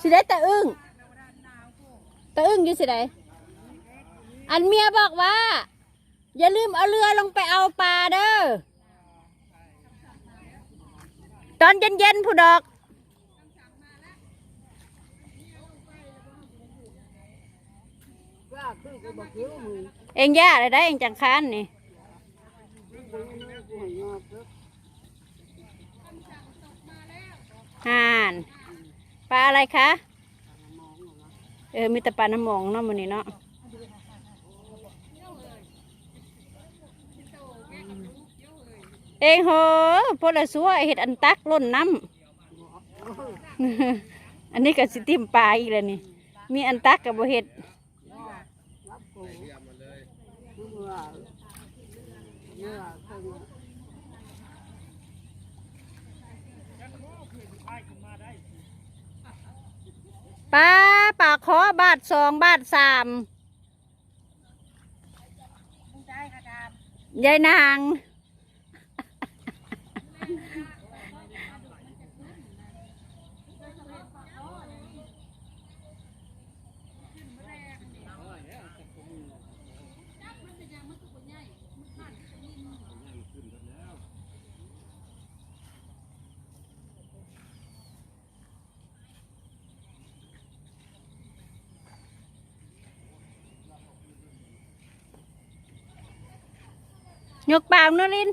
สิได้แต่อึ้งแต่อึ้งอยู่สิได้อันเมียบอกว่า อย่าลืมเอาเรือลงไปเอาปลาเด้อตอนเย็นๆผู้ดอกว่าคือก็บอกเกี่ยวมือเองย่าอะไรได้เองจังคันนี่ หัวยอดเด้อ ห่าน ปลาอะไรคะเออมีแต่ปลาน้ำหมองเนาะมันนี้เนาะเองโหพวกเราสัวเห็ดอันตักล้นน้ำอันนี้ก็สิติมปลาอีกแล้วนี่ มีอันตักกับบ่เห็ด รับกูเมื่อเมื่อเพิ่ง ปลาปลาขอบาทสองบาทสามยายนาง ยกปากนลิน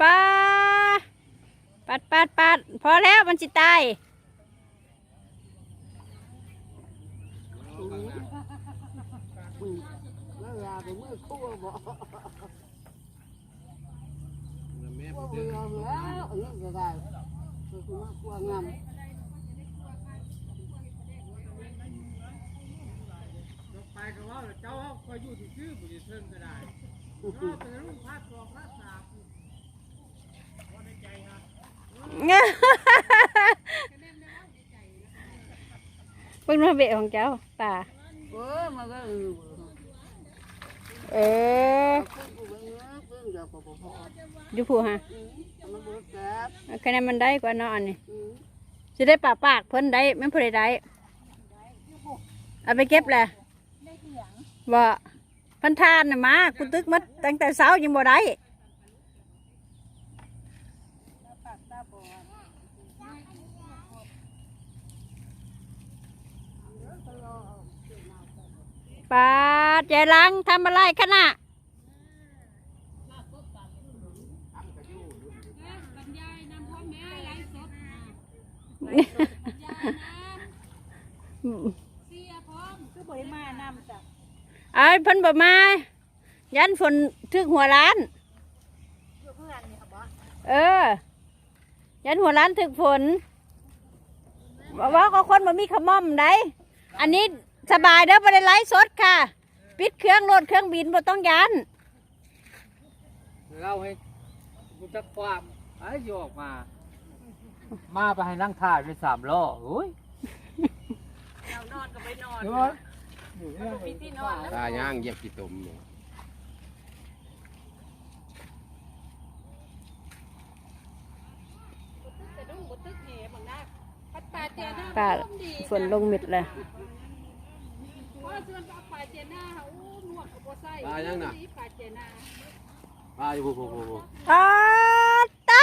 ปลาปัดปัดปัดพอแล้วมันจิตายแล้วยาไปมือคู่บอกว่าเมื่อแล้วอันนี้ก็ได้คือคือมากกว่างามไปก็ว่าเจ้าคอยอยู่ที่ชื่อบุรีเทิงก็ได้ก็เป็นรุ่นพาดสองพาดสามว่าในใจนะเพิ่งมาเบะของเจ้าตาเออมาก็เออเอออยู่ผู้ฮะแซ่บคะแนนมันได้กว่านอนนี้อืมจะได้ปากปากเพิ่นได้ไม่พอได้ได้เอาไปเก็บแหละ ว่าเพันทานน่ะมากูตึกมัดตั้งแต่เช้ายังบ่ได้ปาดใจลังทำอะไรขณะ ไอ้เพิ่นบ่มา ยันฝนทึกหัวร้าน เออ ยันหัวร้านถึกฝนบอกว่าก็คนบ่มีขม่อมได้อันนี้สบายเด้อบ่ได้ไลฟ์สดค่ะ ปิดเครื่องโหลดเครื่องบินบ่ต้องยันเล่าให้กูจะความไอ้โยกมา มาไปให้นั่งถ่ายเป็นสามล้อโอ้ยนอนก็ไปนอนเดี๋ยว มีที่นอนตาย่างเหยียบกี่ตุ่มนี่ปาดฝนลงมิดเลยตาย่างน่ะตาอยู่ผู้ผู้ผู้ผู้ปาตะ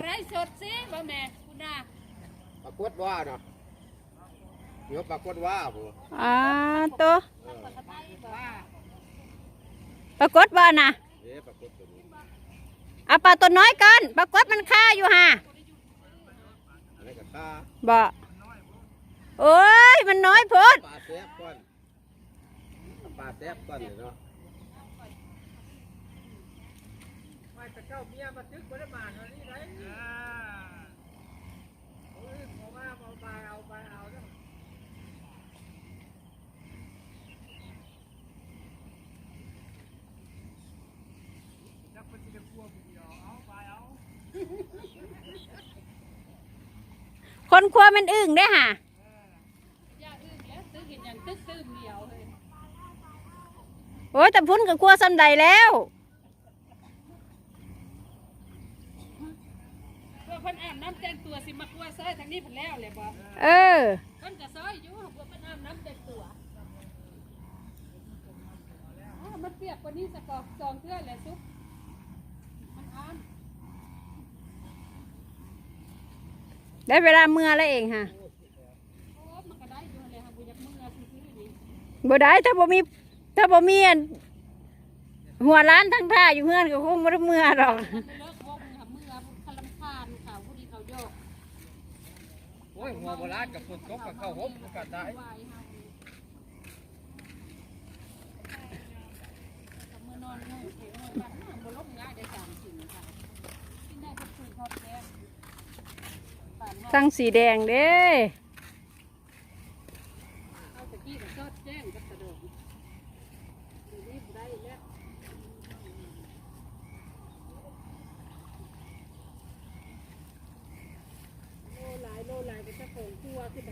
ไรสดสิบ่แม่คุณน่ะปรากฏว่าเนาะ เดี๋ยวปรากฏว่าผู้อ่าตัวปรากฏว่าน่ะเอ๊ะปรากฏตัวนี้เอาปลาตัวน้อยก่อนปรากฏมันฆ่าอยู่ห่าอะไรกับตาบ่โอ้ยมันน้อยโพดปลาแซ่บก่อนปลาแซ่บก่อนเนาะไปแต่เจ้าเมียมาตึกบ่ได้มาเท่านี้ไรอ่าโอ้ยเอามาเอาไปเอาไปเอาเนาะจัก คนที่จะกลัวผู้เดียวเอาไปเอาคนครัวมันอึ่งได้อห่าอย่าอึ้งแล้วตึกเห็นอย่างตึกตื้มเดียวเลยโอ้ยแต่พุ่นก็กลัวซ้ำใดแล้วเพื่อเพิ่นอาบน้ำแต่งตัวสิมากลัวซอยทางนี้เพิ่นแล้วเลยบ่เออเพิ่นก็ซอยอยู่เพื่อเพิ่นอาบน้ำแต่งตัวอ้าวมันเปียกกว่านี้สักกอกสองเทื่อแหละซุปมันอ่าน ได้เวลาเมื่อแล้วเองฮะโอ้มันก็ได้อยู่เลยค่ะบ่ได้ถ้าบ่มีถ้าบ่มีหัวร้านทั้งท่าอยู่เพื่อนก็คงบ่ได้เมื่อหรอกโอ้ยหัวโบราณกับฝนตกกับข้าวหอมกับได้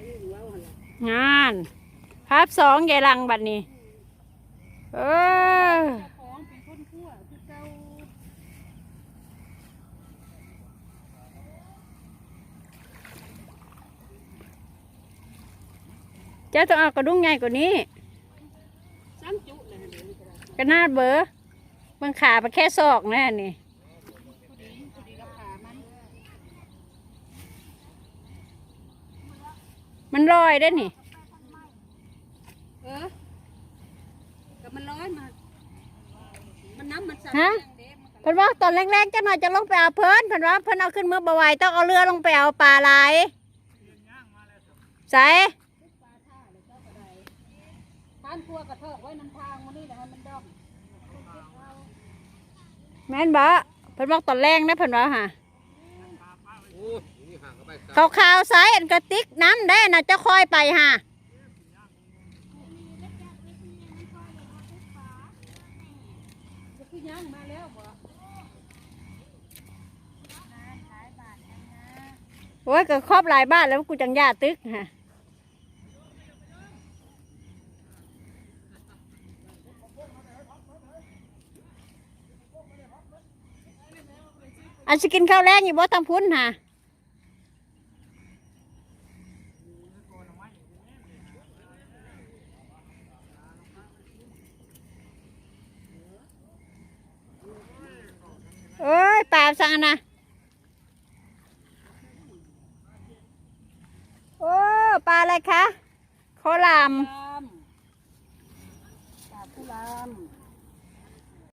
อยู่หัวหันละงาน ภาพสองยายลังบัดนี้ เออ เจ้าของเป็นคนทั่วคือเจ้า เจ้าต้องเอากระดุงใหญ่กว่านี้ซ้ำจุเลยนะเดี๋ยวนี้ก็ได้กระนาดเบอร์มันขาไปแค่ศอกแน่นี่พอดีพอดีราคามันมันลอยได้นี่ เออก็มันร้อยมา มันน้ำมันสั่นฮะแรงเด้มันก็เพิ่นว่าตอนแรกๆเจ้าหน่อยจะลงไปเอาเพิ่นเพิ่นว่าเพิ่นเอาขึ้นมือบ่ไหวต้องเอาเรือลงไปเอาปลาไหลใส่ ปลาท่าเลยเจ้าก็ได้ ทานครัวกระเทอกไว้น้ำทางมันนี่แหละให้มันดองแม่นบ่เพิ่นบอกตอนแรกนะเพิ่นว่าฮะโอ้ยนี่ห่างกันไปสามขาวๆใส่อันกระติกน้ำได้น่ะจะคอยไปฮะจะคือย่างมาแล้วบ่โอ้ยก็ครอบหลายบ้านแล้วกูจังย่าตึกฮะ อันสิกินข้าวแรงอยู่บ่ทำพุ้นฮะเอ้ยปลาสั่งนะโอ้ปลาอะไรคะโคลามลามปลาผู้ลาม